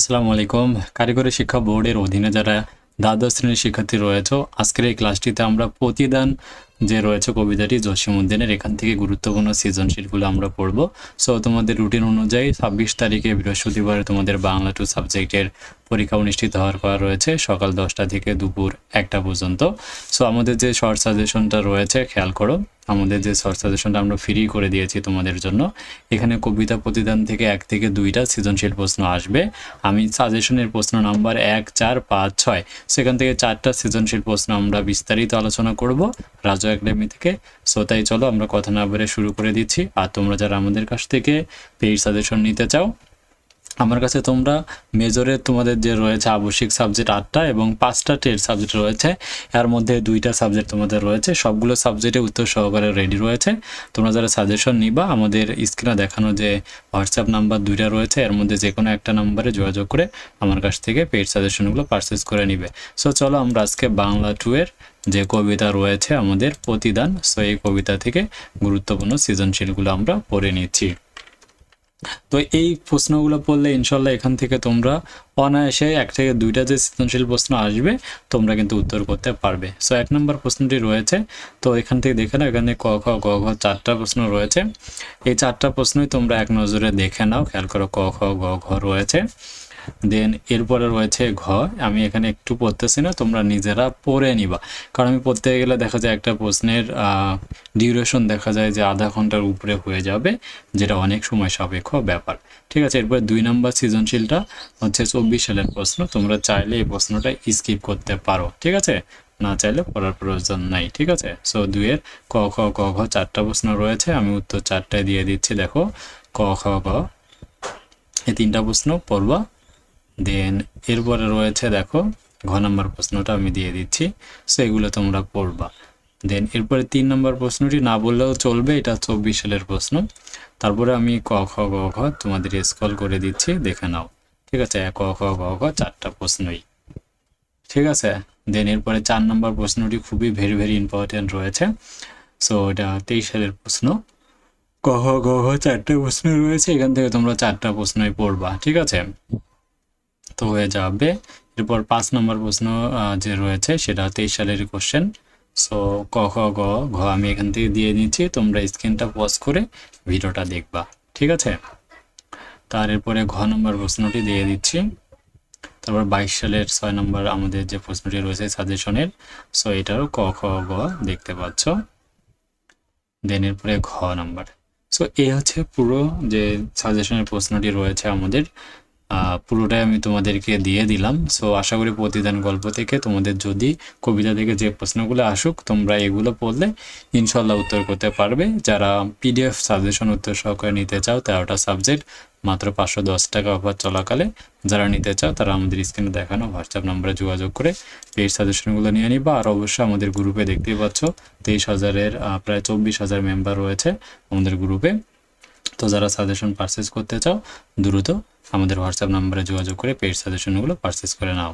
আসসালামু আলাইকুম। কারিগরি শিক্ষা বোর্ডের অধীনে যারা দ্বাদশ শ্রেণির শিক্ষার্থী রয়েছে, আজকের এই ক্লাসটিতে আমরা প্রতিদান যে রয়েছে কবিতাটি জসিমুদ্দিনের এখান থেকে গুরুত্বপূর্ণ সৃজনশীলগুলো আমরা পড়ব। সো তোমাদের রুটিন অনুযায়ী ছাব্বিশ তারিখে বৃহস্পতিবার তোমাদের বাংলা টু সাবজেক্টের পরীক্ষা অনুষ্ঠিত হওয়ার পর রয়েছে, সকাল দশটা থেকে দুপুর একটা পর্যন্ত। সো আমাদের যে শর্ট সাজেশনটা রয়েছে, খেয়াল করো, আমাদের যে শর্ট সাজেশনটা আমরা ফ্রি করে দিয়েছি তোমাদের জন্য, এখানে কবিতা প্রতিদান থেকে এক থেকে দুইটা সৃজনশীল প্রশ্ন আসবে। আমি সাজেশনের প্রশ্ন নাম্বার এক, চার, পাঁচ, ছয়, সেখান থেকে চারটা সৃজনশীল প্রশ্ন আমরা বিস্তারিত আলোচনা করব। রাজু একাডেমি থেকে। সো তাই চলো আমরা কথা না বলে শুরু করে দিচ্ছি। আর তোমরা যারা আমাদের কাছ থেকে পেইড সাজেশন নিতে চাও আমার কাছে তোমরা মেজরে তোমাদের যে রয়েছে আবশ্যিক সাবজেক্ট আটটা এবং পাঁচটা টেট সাবজেক্ট রয়েছে। এর মধ্যে দুইটা সাবজেক্ট তোমাদের রয়েছে। সবগুলো সাবজেক্টে উত্তর সহকারে রেডি রয়েছে। তোমরা যারা সাজেশন নিবা, আমাদের স্ক্রিনে দেখানো যে হোয়াটসঅ্যাপ নাম্বার দুইটা রয়েছে, এর মধ্যে যে কোনো একটা নাম্বারে যোগাযোগ করে আমার কাছ থেকে পেড সাজেশনগুলো পারচেস করে নিবে। সো চলো আমরা আজকে বাংলা টু এর যে কবিতা রয়েছে, আমাদের প্রতিদান সো এই কবিতা থেকে গুরুত্বপূর্ণ সৃজনশীলগুলো আমরা পড়ে নিচ্ছি। তো এই প্রশ্নগুলো পড়লে ইনশাল্লাহ এখান থেকে তোমরা অনায়াসে এক থেকে দুইটা যে সৃজনশীল প্রশ্ন আসবে, তোমরা কিন্তু উত্তর করতে পারবে। সো এক নম্বর প্রশ্নটি রয়েছে, তো এখান থেকে দেখে নাও, এখানে ক, খ, গ, ঘ চারটা প্রশ্ন রয়েছে। এই চারটা প্রশ্নই তোমরা এক নজরে দেখে নাও, খেয়াল করো ক, খ গ ঘ রয়েছে। দেন এরপরে রয়েছে ঘ। আমি এখানে একটু পড়তেছি না, তোমরা নিজেরা পড়ে নিবা। কারণ আমি পড়তে গেলে দেখা যায় একটা প্রশ্নের ডিউরেশন দেখা যায় যে আধা ঘণ্টার উপরে হয়ে যাবে, যেটা অনেক সময় সাপেক্ষ ব্যাপার। ঠিক আছে, এরপরে দুই নম্বর সৃজনশীলটা হচ্ছে চব্বিশ সালের প্রশ্ন, তোমরা চাইলে এই প্রশ্নটা স্কিপ করতে পারো। ঠিক আছে? না চাইলে পড়ার প্রয়োজন নাই, ঠিক আছে? সো দুইয়ের ক, খ, ক, ঘ চারটা প্রশ্ন রয়েছে, আমি উত্তর চারটায় দিয়ে দিচ্ছি, দেখো। ক, খ গ এই তিনটা প্রশ্ন পড়বা। দেন এরপরে রয়েছে দেখো, ঘ নম্বর প্রশ্নটা আমি দিয়ে দিচ্ছি। সো এগুলো তোমরা পড়বা। দেন এরপরে তিন নম্বর প্রশ্নটি না বললেও চলবে, এটা চব্বিশ সালের প্রশ্ন। তারপরে আমি ক, খ, গ, ঘ তোমাদের স্কল করে দিচ্ছি, দেখে নাও। ঠিক আছে? ক, খ, গ, ঘ চারটা প্রশ্নই। ঠিক আছে? দেন এরপরে চার নম্বর প্রশ্নটি খুবই ভেরি ভেরি ইম্পর্টেন্ট রয়েছে। সো এটা তেইশ সালের প্রশ্ন। ক খ গ ঘ চারটে প্রশ্ন রয়েছে, এখান থেকে তোমরা চারটা প্রশ্নই পড়বা। ঠিক আছে? তো হয়ে যাবে। এরপর পাঁচ নম্বর প্রশ্ন যে রয়েছে সেটা তেইশ সালের কোশ্চেন সো ক, খ, গ, ঘ আমি এখান থেকে দিয়ে নিচ্ছি। তোমরা স্ক্রিনটা পজ করে ভিডিওটা দেখবা। ঠিক আছে? তার এরপরে ঘ নম্বর প্রশ্নটি দিয়ে দিচ্ছি। তারপর বাইশ সালের ছয় নম্বর আমাদের যে প্রশ্নটি রয়েছে সাজেশনের সো এটারও ক, খ, গ দেখতে পাচ্ছ। দেন এরপরে ঘ নাম্বার। সো এই হচ্ছে পুরো যে সাজেশনের প্রশ্নটি রয়েছে আমাদের। পুরোটাই আমি তোমাদেরকে দিয়ে দিলাম। সো আশা করি প্রতিদান গল্প থেকে তোমাদের যদি কবিতা থেকে যে প্রশ্নগুলো আসুক, তোমরা এগুলো পড়লে ইনশাল্লাহ উত্তর করতে পারবে। যারা পিডিএফ সাজেশন উত্তর সহকারে নিতে চাও, তেরোটা সাবজেক্ট মাত্র পাঁচশো দশ টাকা অফার চলাকালে যারা নিতে চাও, তারা আমাদের স্ক্রিনে দেখানো হোয়াটসঅ্যাপ নাম্বারে যোগাযোগ করে পেজ সাজেশনগুলো নিয়ে নিবা। আর অবশ্যই আমাদের গ্রুপে দেখতেই পাচ্ছ, তেইশ হাজারের প্রায় চব্বিশ হাজার মেম্বার রয়েছে আমাদের গ্রুপে তো যারা সাজেশন পারচেস করতে চাও, দ্রুত আমাদের হোয়াটসঅ্যাপ নাম্বারে যোগাযোগ করে পেড সাজেশনগুলো পারচেস করে নাও।